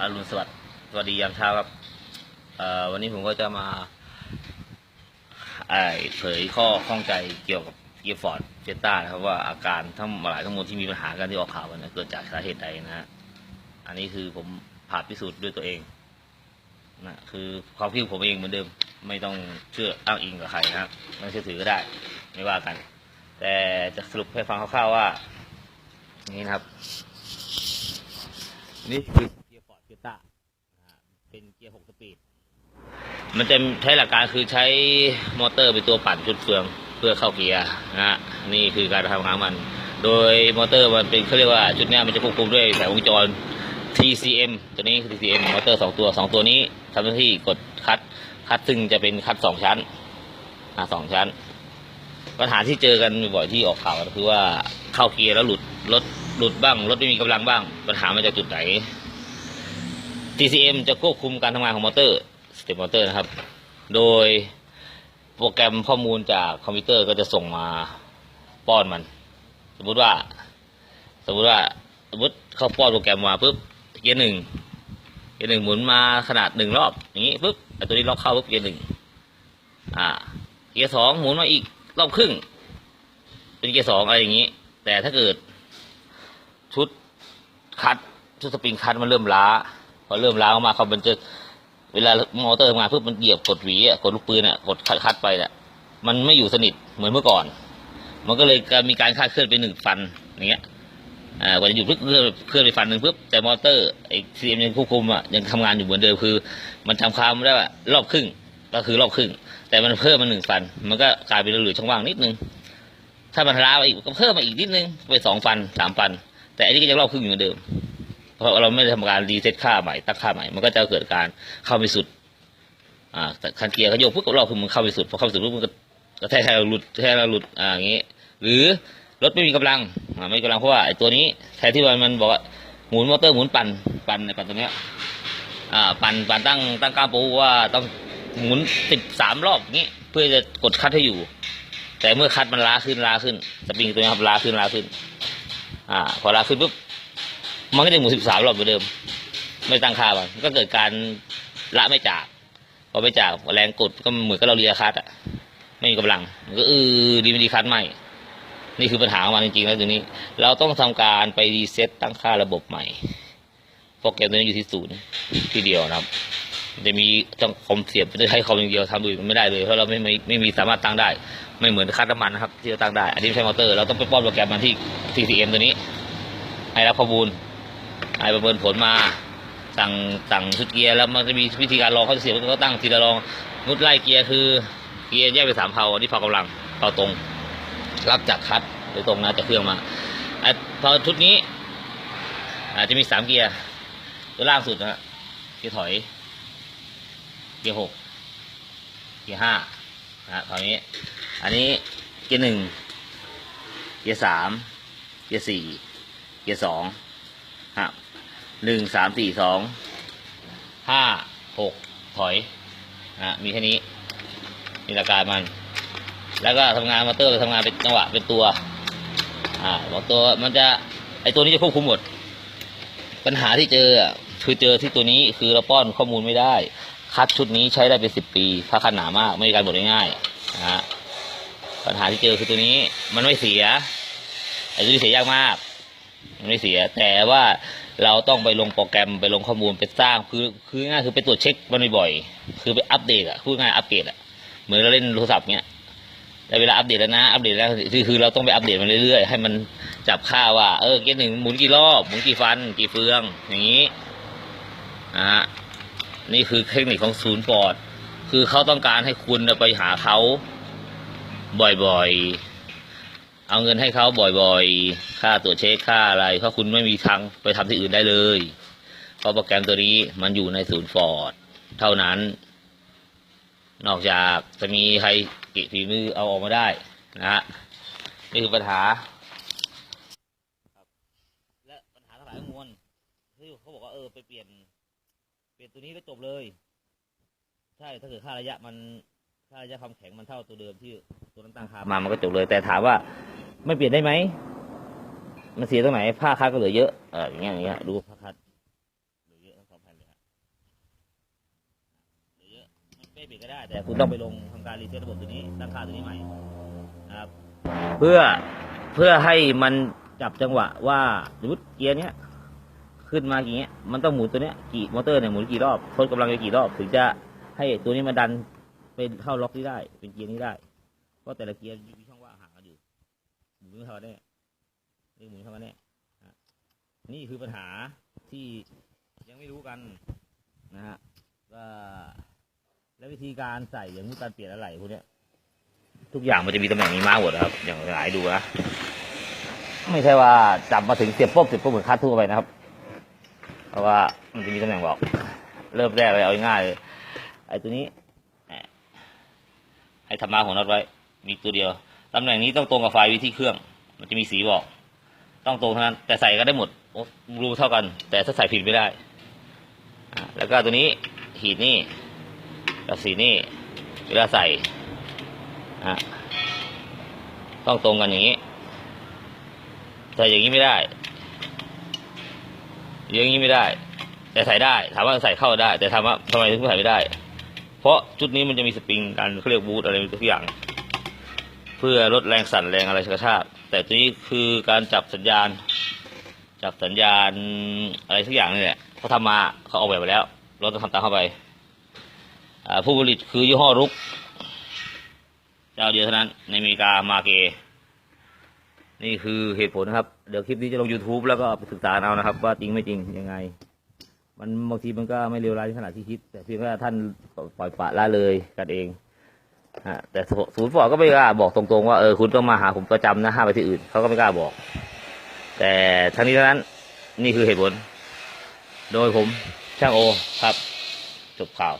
อรุณสวัสดิ์สวัสดียามเช้าครับวันนี้ผมก็จะมาเผยข้อข้องใจเกี่ยวกับเกียร์ฟอร์ดเจต้านะครับว่าอาการทั้งหลายทั้งมวลที่มีปัญหากันที่ออกข่าวกันเนยเกิดจากสาเหตุใดนะฮะอันนี้คือผมผ่าพิสูจน์ด้วยตัวเองนะคือความคิดผมเองเหมือนเดิมไม่ต้องเชื่ออ้างอิงกับใครนะครับไม่เชื่อถือก็ได้ไม่ว่ากัน แต่จะสรุปให้ฟังคร่าวๆว่านี่นะครับนี่คือ กียร์ฟอร์ดเกต้าเป็นเกียร์หกสปีด มันจะใช้หลักการคือใช้มอเตอร์เป็นตัวปั่นชุดเฟืองเพื่อเข้าเกียร์นะฮะนี่คือการทำงานมัน โดยมอเตอร์มันเป็นเขาเรียกว่าชุดนี้มันจะควบคุมด้วยสายวงจร TCM ตัวนี้คือ TCM มอเตอร์สองตัวสองตัวนี้ทำหน้าที่กดคัดคัดซึ่งจะเป็นคัดสองชั้นอ่าสองชั้น ปัญหาที่เจอกันบ่อยที่ออกข่าวก็คือว่าเข้าเกียร์แล้วหลุดรถหลุดบ้างรถไม่มีกำลังบ้าง ปัญหามาจากจุดไหน TCM จะควบคุมการทำงานของมอเตอร์สเตปมอเตอร์นะครับ โดยโปรแกรมข้อมูลจากคอมพิวเตอร์ก็จะส่งมาป้อนมัน สมมุติว่า สมมุติว่าสมมติเขาป้อนโปรแกรมมาปุ๊บเกียร์หนึ่งเกียร์หนึ่งหมุนมาขนาดหนึ่งรอบอย่างนี้ปุ๊บตัวนี้ล็อกเข้าปุ๊บเกียร์หนึ่งอ่าเกียร์สองหมุนมาอีกรอบครึ่ง เป็นเกียร์สองอะไรอย่างนี้ แต่ถ้าเกิดชุดคัดชุดสปริงคัดมันเริ่มล้า อเริ่มล้าวมากเขามันจะเวลามอเตอร์ทำงานเพื่อมันเหยียบกดหวีอะกดลูกปืนอะกดคัดคัดไปเนี่ยมันไม่อยู่สนิทเหมือนเมื่อก่อน มันก็เลยมีการคาดเคลื่อนไปหนึ่งฟันอย่างเงี้ยอ่ากว่าจะหยุดเคลื่อนเคลื่อนไปฟันหนึ่งปุ๊บแต่มอเตอร์ไอ้ซีเอ็มยังควบคุมอะยังทำงานอยู่เหมือนเดิมคือ มันทำความได้ว่ารอบครึ่งก็คือรอบครึ่ง แต่มันเพิ่มมาหนึ่งฟัน มันก็กลายเป็นเหลือช่องว่างนิดนึงถ้ามันล้าไปอีกก็เพิ่มมาอีกนิดนึงไปสองฟันสามฟัน แต่อันนี้ก็ยังรอบครึ่งอยู่เหมือนเดิม เพราะเราไม่ได้ทำการรีเซ็ตค่าใหม่ตั้งค่าใหม่ มันก็จะเกิดการเข้าไปสุด อ่าคันเกียร์เขาโยกปุ๊บก็รอบคือมันเข้าไปสุดพอเข้าไปสุดปุ๊บมันก็กระแทกให้เราหลุดแทกเราหลุดอ่าอย่างงี้ หรือรถไม่มีกำลังอ่าไม่มีกำลังเพราะว่าไอ้ตัวนี้แทนที่มันมันบอกว่าหมุนมอเตอร์หมุนปั่นปั่นในปั่นตัวเนี้ยอ่าปั่นปั่นตั้งตั้งกล้ามปูว่าต้องหมุนสิบสามรอบงี้เพื่อจะกดคัดให้อยู่ แต่เมื่อคัดมันล้าขึ้นล้าขึ้นสปริงตัวนี้ครับล้าขึ้นล้าขึ้น อ่า พอล้าขึ้นปุ๊บ มันก็จะหมุนสิบสามรอบเหมือนเดิม ไม่ตั้งค่ามันก็เกิดการละไม่จากพอไม่จากแรงกดก็เหมือนกับเราเรียคัดอะไม่มีกำลังมันก็เออดีไม่ดีคัดไม่นี่คือปัญหาของมันจริงๆแล้วตัวนี้ เราต้องทำการไปรีเซ็ตตั้งค่าระบบใหม่โปรแกรมตัวนี้อยู่ที่ศูนย์ที่เดียวนะครับ จะมีต้องคอมเสียบจะใช้คอมอย่างเดียวทำดูมันไม่ได้เลยเพราะเราไม่ไม่ไม่มีสามารถตั้งได้ ไม่เหมือนค่าน้ำมันนะครับที่เราตั้งได้อันนี้ใช่มอเตอร์เราต้องไปป้อนโปรแกรมมันที่ TCM ตัวนี้ให้รับข้อมูล ให้ประเมินผลมาสั่งสั่งชุดเกียร์แล้วมันจะมีวิธีการลองเขาจะเสียบก็ตั้งทีละลองนุดไล่เกียร์คือเกียร์แยกเป็นสามเผาอันนี้เผากำลังเผาตรง รับจากคัดโดยตรงนะจากเครื่องมาอะพอชุดนี้ อาจจะมีสามเกียร์ตัวล่างสุดนะเกียร์ถอย เกียร์หกเกียร์ห้านะตอนนี้ อันนี้เกียร์หนึ่งเกียร์สามเกียร์สี่เกียร์สอง หนึ่งสามสี่สองห้าหกถอยนะฮะมีแค่นี้มีหลักการมัน แล้วก็ทำงานมอเตอร์ทำงานเป็นจังหวะเป็นตัว อ่ามอเตอร์มันจะไอตัวนี้จะควบคุมหมด ปัญหาที่เจออะคือเจอที่ตัวนี้คือเราป้อนข้อมูลไม่ได้ คัดชุดนี้ใช้ได้เป็นสิบปีถ้าคัดหนามากไม่มีการบดง่ายนะฮะปัญหาที่เจอคือตัวนี้มันไม่เสียไอ้ตัวนี้เสียยากมาก ไม่เสีย แต่ว่าเราต้องไปลงโปรแกรมไปลงข้อมูลไปสร้างคือคือง่ายคือไปตรวจเช็คมันบ่อยๆคือไปอัปเดตอะพูดง่ายอัปเกรดอะเหมือนเราเล่นโทรศัพท์เนี้ยแต่เวลาอัปเดตแล้วนะ อัปเดตแล้วคือคือเราต้องไปอัปเดตมันเรื่อยๆให้มันจับค่าว่า เออเกียร์หนึ่งหมุนกี่รอบหมุนกี่ฟัน กี่เฟือง อย่างนี้นะฮะนี่คือเทคนิคของศูนย์ฟอร์ดคือเขาต้องการให้คุณไปหาเขาบ่อยๆ เอาเงินให้เขาบ่อยๆ ค่าตรวจเช็คค่าอะไรเพราะคุณไม่มีทางไปทำที่อื่นได้เลย เพราะโปรแกรมตัวนี้มันอยู่ในศูนย์ฟอร์ดเท่านั้น นอกจากจะมีใครเกิฝีมือเอาออกมาได้นะฮะนี่คือปัญหาและปัญหาทั้งหลายทั้งมวลที่เขาบอกว่าเออไปเปลี่ยน เปลี่ยนตัวนี้ก็จบเลย ใช่ถ้าเกิดค่าระยะมัน ค่าระยะความแข็งมันเท่าตัวเดิมที่ตัวนั้นตั้งค่ามามันก็จบเลยแต่ถามว่า ไม่เปลี่ยนได้ไหมมันเสียตรงไหนผ้าคัดก็เหลือเยอะเอออย่างเงี้ยอย่างเงี้ยดูผ้าคัดเหลือเยอะทั้งสององแผ่นเลยฮะหรือไม่เปลี่ยนก็ได้ แต่คุณต้องไปลงทำการรีเซ็ตระบบตัวนี้ตั้งค่าตัวนี้ใหม่นะครับ เพื่อเพื่อให้มันจับจังหวะว่าสมมติเกียร์เนี้ยขึ้นมาอย่างเงี้ยมันต้องหมุนตัวเนี้ยกี่มอเตอร์เนี่ยหมุนกี่รอบทดกำลังไปกี่รอบถึงจะให้ตัวนี้มาดัน เป็นเข้าล็อกนี้ได้ เป็นเกียร์นี้ได้ เพราะแต่ละเกียร์มีช่องว่างห่างกันอยู่หมุนเท่ากันแน่เรียกหมุนเท่ากันแน่นี่คือปัญหาที่ยังไม่รู้กันนะฮะก็และวิธีการใส่อย่างนี้การเปลี่ยนอะไรพวกเนี้ย ทุกอย่างมันจะมีตำแหน่งนี้มาหมดนะครับ อย่างหลายดูนะไม่ใช่ว่าจับมาถึงเสียบปุ๊บเสียบปุ๊บเหมือนคัดทั่วไปนะครับ เพราะว่ามันจะมีตำแหน่งบอก เริ่มแรกเลยเอาง่ายเลยไอ้ตัวนี้ ให้ธรรมะของน็อตไว้ มีตัวเดียวตำแหน่งนี้ต้องตรงกับไฟวิธีเครื่อง มันจะมีสีบอก ต้องตรงเท่านั้น แต่ใส่ก็ได้หมดโอ้รูเท่ากัน แต่ถ้าใส่ผิดไม่ได้แล้วก็ตัวนี้หีดนี่กับสีนี่เวลาใส่ต้องตรงกันอย่างนี้ใส่อย่างนี้ไม่ได้ อย่างนี้ไม่ได้ แต่ใส่ได้ ถามว่าใส่เข้าได้ แต่ถามว่าทำไมถึงใส่ไม่ได้ เพราะชุดนี้มันจะมีสปริงกันเขาเรียกบูทอะไรทุกอย่าง เพื่อลดแรงสั่นแรงอะไรกระชากแต่ตัวนี้คือการจับสัญญาณ จับสัญญาณอะไรทุกอย่างนี่แหละเขาทำมาเขาออกแบบไปแล้ว เราต้องทำตามเข้าไปผู้ผลิตคือยี่ห้อรุกเจ้าเดียวเท่านั้นในอเมริกามาเก นี่คือเหตุผลนะครับ เดี๋ยวคลิปนี้จะลง YouTube แล้วก็ไปศึกษาเอานะครับ ว่าจริงไม่จริงยังไง มันบางทีมันก็ไม่เลวร้ายขนาดที่คิด แต่เพียงแค่ท่านปล่อยปละละเลยกันเองฮะแต่ศูนย์ฟอร์ก็ไม่กล้าบอกตรงๆว่าเออคุณต้องมาหาผมประจำนะห้ามไปที่อื่นเขาก็ไม่กล้าบอก แต่ทั้งนี้ทั้งนั้นนี่คือเหตุผล โดยผมช่างโอครับ จบข่าว